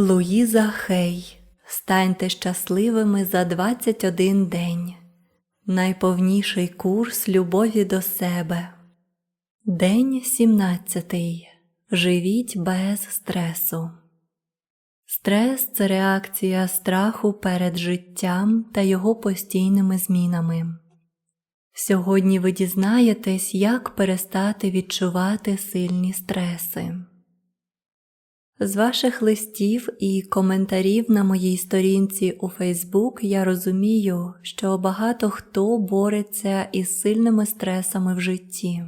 Луїза Хей. Станьте щасливими за 21 день. Найповніший курс любові до себе. День 17. Живіть без стресу. Стрес це реакція страху перед життям та його постійними змінами. Сьогодні ви дізнаєтесь, як перестати відчувати сильні стреси. З ваших листів і коментарів на моїй сторінці у Фейсбук я розумію, що багато хто бореться із сильними стресами в житті.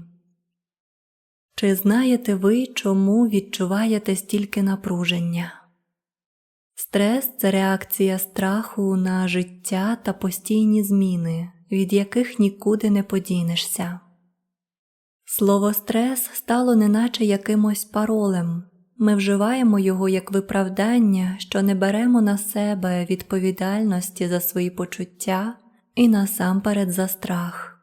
Чи знаєте ви, чому відчуваєте стільки напруження? Стрес це реакція страху на життя та постійні зміни, від яких нікуди не подінешся. Слово стрес стало неначе якимось паролем. Ми вживаємо його як виправдання, що не беремо на себе відповідальності за свої почуття і насамперед за страх.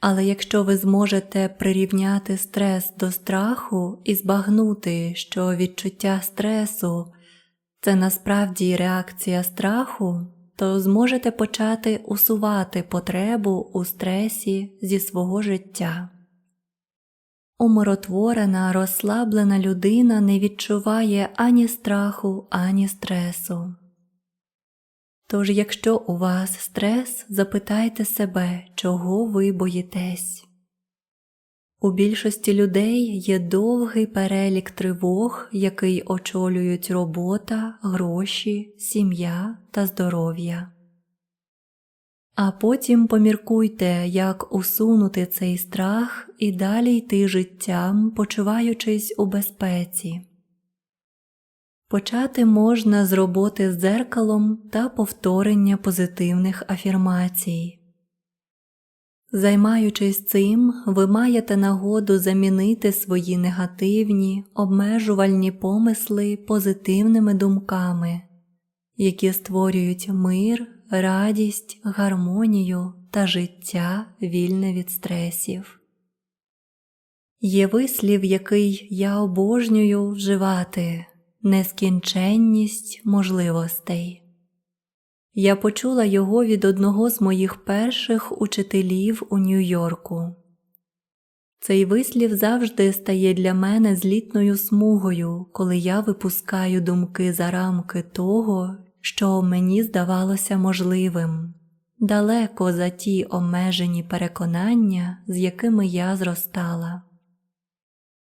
Але якщо ви зможете прирівняти стрес до страху і збагнути, що відчуття стресу це насправді реакція страху, то зможете почати усувати потребу у стресі зі свого життя. Умиротворена, розслаблена людина не відчуває ані страху, ані стресу. Тож, якщо у вас стрес, запитайте себе, чого ви боїтесь. У більшості людей є довгий перелік тривог, який очолюють робота, гроші, сім'я та здоров'я. А потім поміркуйте, як усунути цей страх і далі йти життям, почуваючись у безпеці. Почати можна з роботи з дзеркалом та повторення позитивних афірмацій. Займаючись цим, ви маєте нагоду замінити свої негативні, обмежувальні помисли позитивними думками, які створюють мир, радість, гармонію та життя вільне від стресів. Є вислів, який я обожнюю вживати нескінченність можливостей. Я почула його від одного з моїх перших учителів у Нью-Йорку. Цей вислів завжди стає для мене злітною смугою, коли я випускаю думки за рамки того, що мені здавалося можливим, далеко за ті обмежені переконання, з якими я зростала.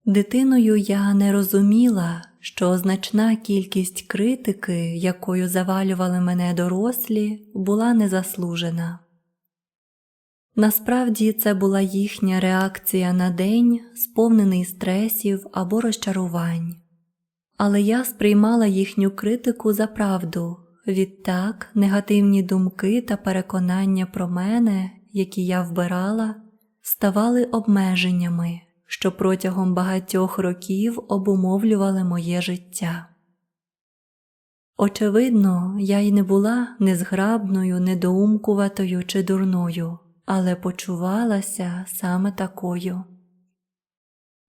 Дитиною я не розуміла, що значна кількість критики, якою завалювали мене дорослі, була незаслужена. Насправді це була їхня реакція на день, сповнений стресів або розчарувань, але я сприймала їхню критику за правду. Відтак негативні думки та переконання про мене, які я вбирала, ставали обмеженнями що протягом багатьох років обумовлювали моє життя. Очевидно, я й не була незграбною, недоумкуватою чи дурною, але почувалася саме такою.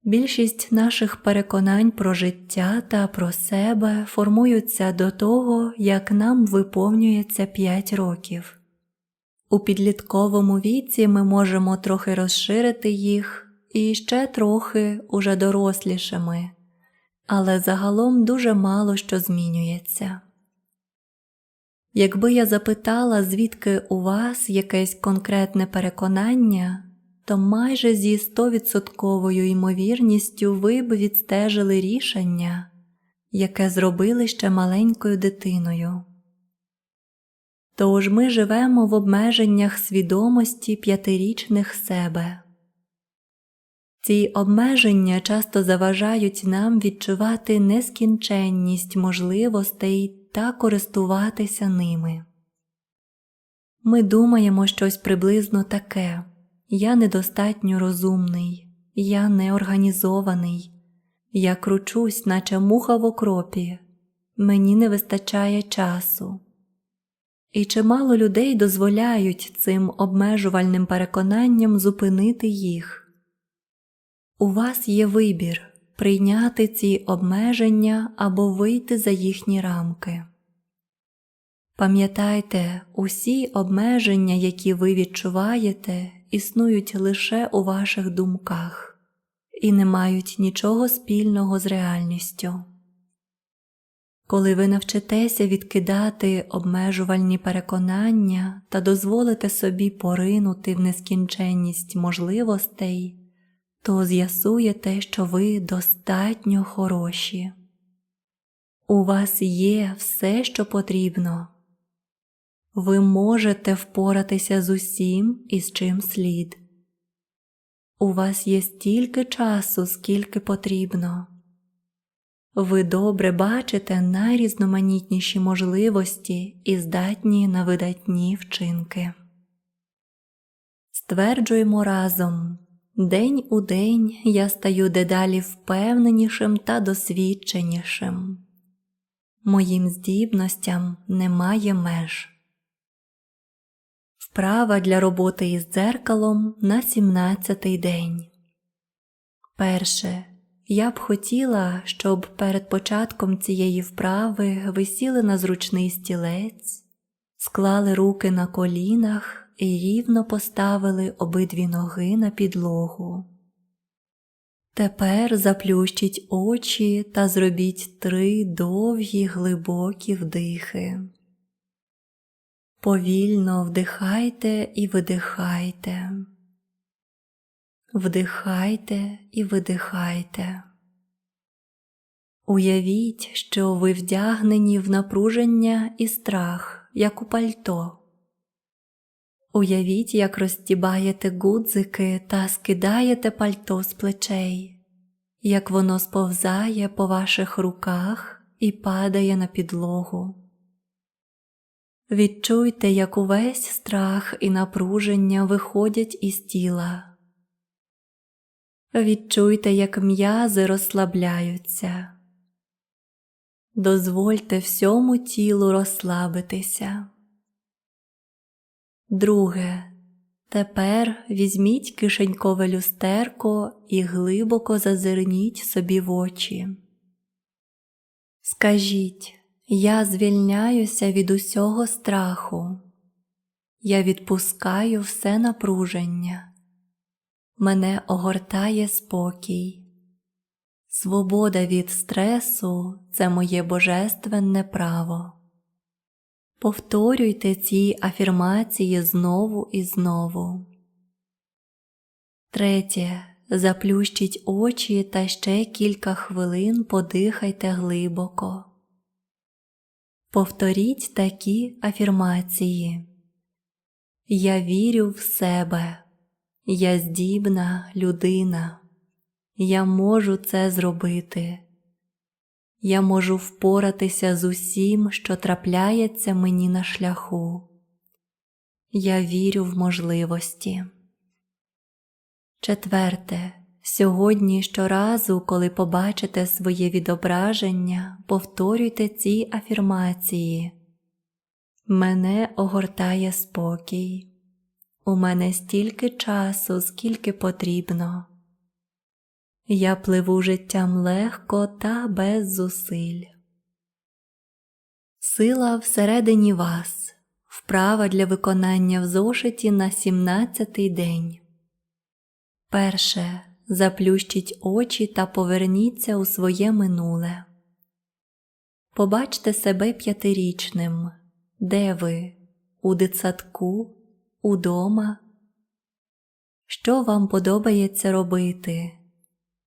Більшість наших переконань про життя та про себе формуються до того, як нам виповнюється 5 років. У підлітковому віці ми можемо трохи розширити їх і ще трохи уже дорослішими, але загалом дуже мало що змінюється. Якби я запитала, звідки у вас якесь конкретне переконання, то майже зі стовідсотковою ймовірністю ви б відстежили рішення, яке зробили ще маленькою дитиною. Тож ми живемо в обмеженнях свідомості п'ятирічних себе. Ці обмеження часто заважають нам відчувати нескінченність можливостей та користуватися ними. Ми думаємо щось приблизно таке я недостатньо розумний, я неорганізований, я кручусь, наче муха в окропі, мені не вистачає часу. І чимало людей дозволяють цим обмежувальним переконанням зупинити їх. У вас є вибір прийняти ці обмеження або вийти за їхні рамки. Пам'ятайте, усі обмеження, які ви відчуваєте, існують лише у ваших думках і не мають нічого спільного з реальністю. Коли ви навчитеся відкидати обмежувальні переконання та дозволите собі поринути в нескінченність можливостей, то з'ясуєте, що ви достатньо хороші. У вас є все, що потрібно. Ви можете впоратися з усім і з чим слід. У вас є стільки часу, скільки потрібно. Ви добре бачите найрізноманітніші можливості і здатні на видатні вчинки. Стверджуємо разом день у день я стаю дедалі впевненішим та досвідченішим. Моїм здібностям немає меж. Вправа для роботи із дзеркалом на 17-й день. Перше. Я б хотіла, щоб перед початком цієї вправи ви сіли на зручний стілець, склали руки на колінах і рівно поставили обидві ноги на підлогу. Тепер заплющіть очі та зробіть три довгі глибокі вдихи. Повільно вдихайте і видихайте. Вдихайте і видихайте. Уявіть, що ви вдягнені в напруження і страх, як у пальто. Уявіть, як розтібаєте гудзики та скидаєте пальто з плечей, як воно сповзає по ваших руках і падає на підлогу. Відчуйте, як увесь страх і напруження виходять із тіла. Відчуйте, як м'язи розслабляються. Дозвольте всьому тілу розслабитися. Друге. Тепер візьміть кишенькове люстерко і глибоко зазирніть собі в очі. Скажіть, я звільняюся від усього страху. Я відпускаю все напруження мене огортає спокій. Свобода від стресу це моє божественне право. Повторюйте ці афірмації знову і знову. Третє. Заплющіть очі та ще кілька хвилин подихайте глибоко. Повторіть такі афірмації. Я вірю в себе. Я здібна людина, я можу це зробити. Я можу впоратися з усім, що трапляється мені на шляху. Я вірю в можливості. Четверте. Сьогодні щоразу, коли побачите своє відображення, повторюйте ці афірмації. Мене огортає спокій. У мене стільки часу, скільки потрібно. Я пливу життям легко та без зусиль. Сила всередині вас, вправа для виконання в зошиті на 17-й день. Перше. Заплющіть очі та поверніться у своє минуле. Побачте себе п'ятирічним. Де ви? У дитсадку? удома, що вам подобається робити,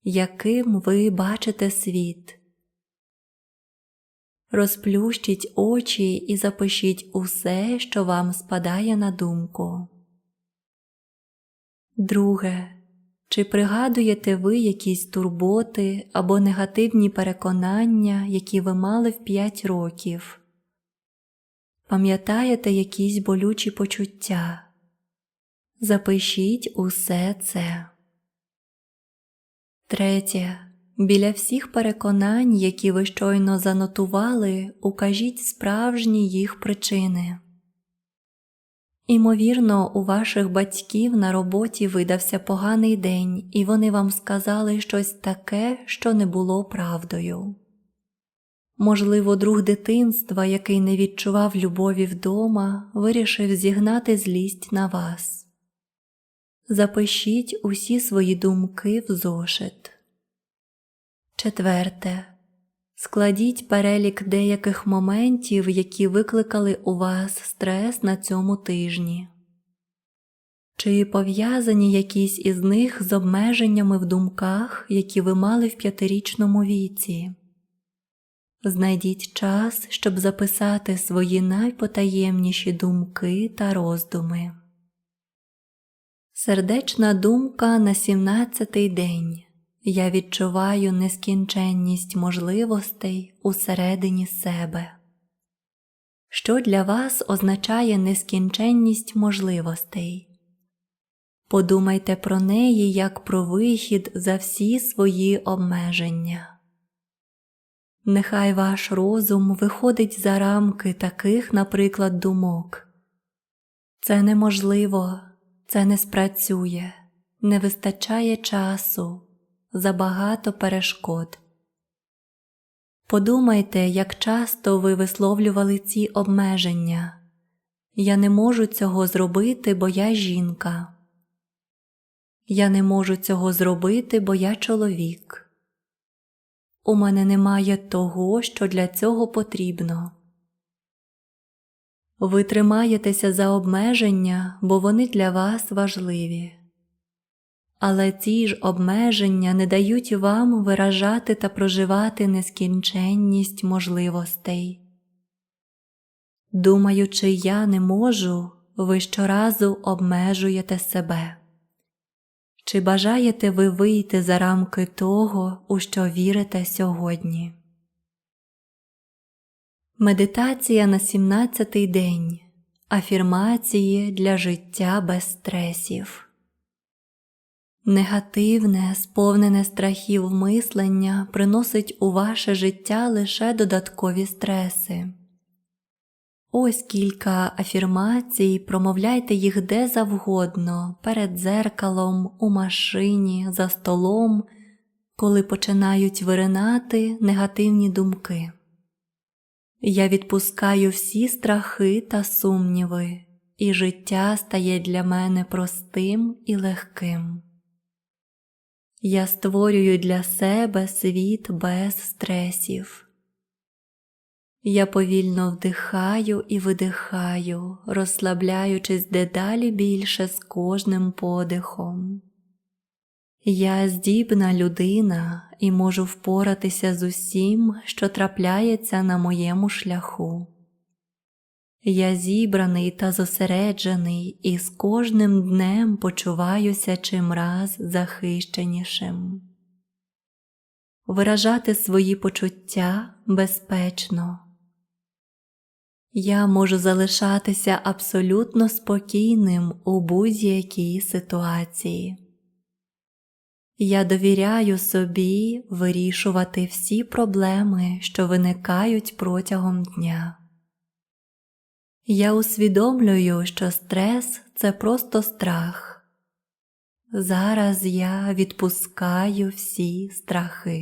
яким ви бачите світ. Розплющіть очі і запишіть усе, що вам спадає на думку. Друге. Чи пригадуєте ви якісь турботи або негативні переконання, які ви мали в 5 років? Пам'ятаєте якісь болючі почуття? Запишіть усе це. Третє. Біля всіх переконань, які ви щойно занотували, укажіть справжні їх причини. Імовірно, у ваших батьків на роботі видався поганий день, і вони вам сказали щось таке, що не було правдою. Можливо, друг дитинства, який не відчував любові вдома, вирішив зігнати злість на вас. Запишіть усі свої думки в зошит. Четверте. Складіть перелік деяких моментів, які викликали у вас стрес на цьому тижні. Чи пов'язані якісь із них з обмеженнями в думках, які ви мали в п'ятирічному віці? Знайдіть час, щоб записати свої найпотаємніші думки та роздуми. Сердечна думка на сімнадцятий день. Я відчуваю нескінченність можливостей усередині себе. Що для вас означає нескінченність можливостей? Подумайте про неї як про вихід за всі свої обмеження. Нехай ваш розум виходить за рамки таких, наприклад, думок. Це неможливо, це не спрацює, не вистачає часу забагато перешкод. Подумайте, як часто ви висловлювали ці обмеження. Я не можу цього зробити, бо я жінка. Я не можу цього зробити, бо я чоловік. У мене немає того, що для цього потрібно. Ви тримаєтеся за обмеження, бо вони для вас важливі але ці ж обмеження не дають вам виражати та проживати нескінченність можливостей. Думаючи, я не можу, ви щоразу обмежуєте себе. Чи бажаєте ви вийти за рамки того, у що вірите сьогодні? Медитація на 17-й день. Афірмації для життя без стресів. Негативне, сповнене страхів мислення приносить у ваше життя лише додаткові стреси. Ось кілька афірмацій, промовляйте їх де завгодно, перед дзеркалом, у машині, за столом, коли починають виринати негативні думки. Я відпускаю всі страхи та сумніви, і життя стає для мене простим і легким. Я створюю для себе світ без стресів. Я повільно вдихаю і видихаю, розслабляючись дедалі більше з кожним подихом. Я здібна людина і можу впоратися з усім, що трапляється на моєму шляху. Я зібраний та зосереджений і з кожним днем почуваюся чимраз захищенішим. Виражати свої почуття безпечно. Я можу залишатися абсолютно спокійним у будь-якій ситуації. Я довіряю собі вирішувати всі проблеми, що виникають протягом дня. Я усвідомлюю, що стрес це просто страх. Зараз я відпускаю всі страхи.